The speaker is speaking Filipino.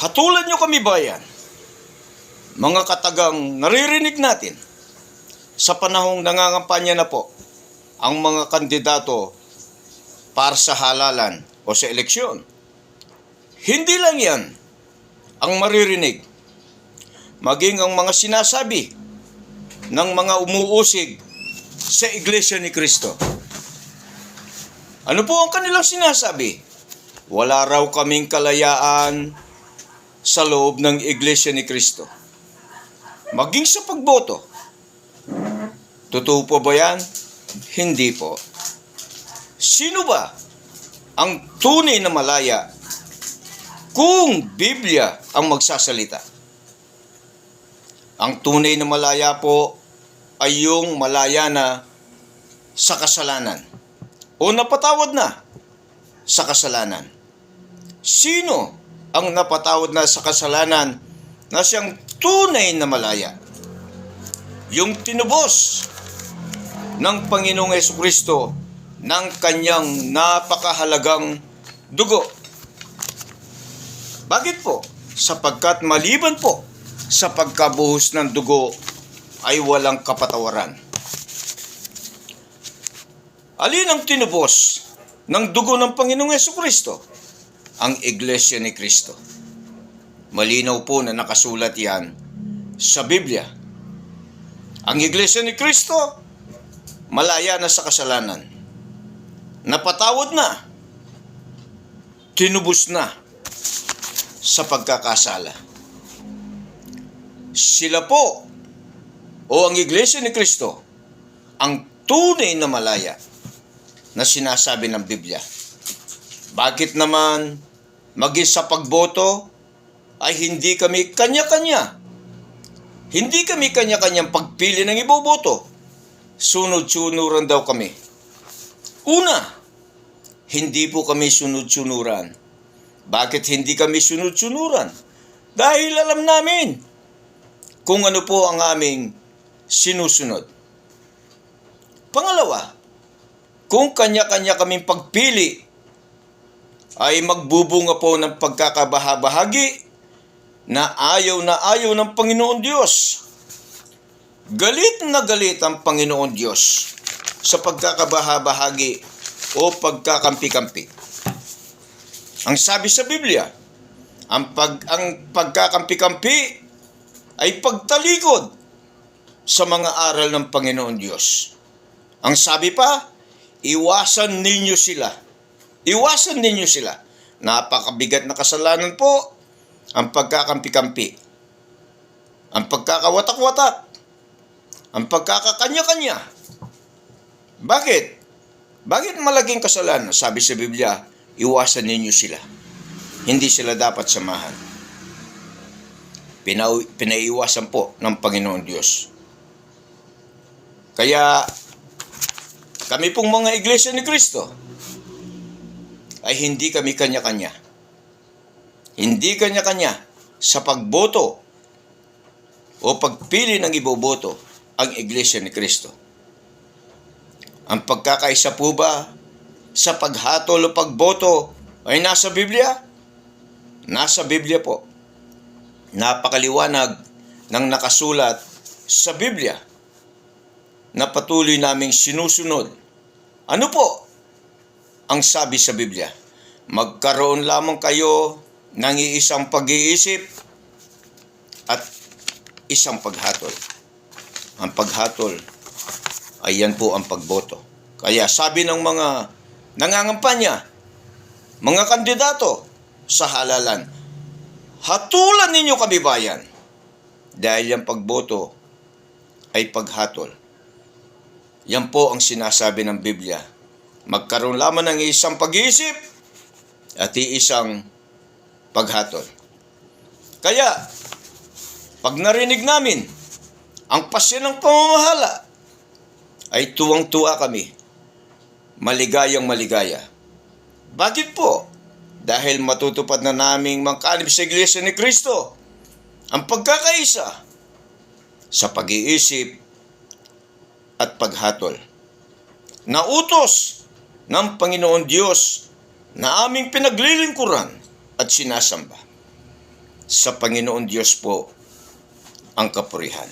Hatulan nyo kami bayan. Mga katagang naririnig natin sa panahong nangangampanya na po ang mga kandidato para sa halalan o sa eleksyon. Hindi lang yan ang maririnig. Maging ang mga sinasabi ng mga umuusig sa Iglesia ni Kristo. Ano po ang kanilang sinasabi? Wala raw kaming kalayaan sa loob ng Iglesia ni Kristo. Maging sa pagboto. Totoo po ba yan? Hindi po. Sino ba ang tunay na malaya kung Biblia ang magsasalita? Ang tunay na malaya po ay yung malaya na sa kasalanan o napatawad na sa kasalanan. Sino ang napatawad na sa kasalanan na siyang tunay na malaya? Yung tinubos ng Panginoong Yesu Kristo ng kanyang napakahalagang dugo. Bakit po? Sapagkat maliban po sa pagkabuhos ng dugo ay walang kapatawaran. Alin ang tinubos ng dugo ng Panginoong Yesu Kristo? Ang Iglesia ni Kristo. Malinaw po na nakasulat yan sa Biblia. Ang Iglesia ni Kristo, malaya na sa kasalanan. Napatawad na. Tinubos na sa pagkakasala. Sila po o ang Iglesia ni Kristo ang tunay na malaya na sinasabi ng Biblia. Bakit naman maging sa pagboto ay hindi kami kanya-kanya? Hindi kami kanya-kanyang pagpili ng iboboto. Sunod-sunuran daw kami. Una, hindi po kami sunod-sunuran. Bakit hindi kami sunod-sunuran? Dahil alam namin kung ano po ang aming sinusunod. Pangalawa, kung kanya-kanya kaming pagpili ay magbubunga po ng pagkakabahabahagi na ayaw na ayaw ng Panginoon Diyos. Galit na galit ang Panginoon Diyos sa pagkakabahabahagi o pagkakampi-kampi. Ang sabi sa Biblia, ang, pag, ang pagkakampi-kampi ay pagtalikod sa mga aral ng Panginoon Diyos. Ang sabi pa, iwasan ninyo sila. Iwasan ninyo sila. Napakabigat na kasalanan po ang pagkakampi-kampi. Ang pagkakawatak-watak. Ang pagkakakanya-kanya. Bakit? Bakit malaking kasalanan? Sabi sa Biblia, iwasan ninyo sila. Hindi sila dapat samahan. Pina- pinaiwasan po ng Panginoon Diyos. Kaya, kami pong mga iglesia ni Kristo, ay hindi kami kanya-kanya. Hindi kanya-kanya sa pagboto o pagpili ng iboboto ang iglesia ni Kristo. Ang pagkakaisa po ba sa paghatol o pagboto ay nasa Biblia? Nasa Biblia po. Napakaliwanag ng nakasulat sa Biblia na patuloy naming sinusunod. Ano po ang sabi sa Biblia? Magkaroon lamang kayo ng iisang pag-iisip at isang paghatol. Ang paghatol ay yan po ang pagboto. Kaya sabi ng mga nangangampanya, mga kandidato sa halalan, hatulan ninyo kami bayan. Dahil yung pagboto ay paghatol. Yan po ang sinasabi ng Biblia. Magkaroon lamang ng isang pag-iisip at iisang paghatol. Kaya, pag narinig namin ang pasya ng pamamahala, ay tuwang-tuwa kami. Maligayang maligaya. Bakit po? Dahil matutupad na naming mangkalib sa Iglesia ni Kristo ang pagkakaisa sa pag-iisip at paghatol. Nautos ng Panginoon Diyos na aming pinaglilingkuran at sinasamba. sa Panginoon Diyos po ang kapurihan.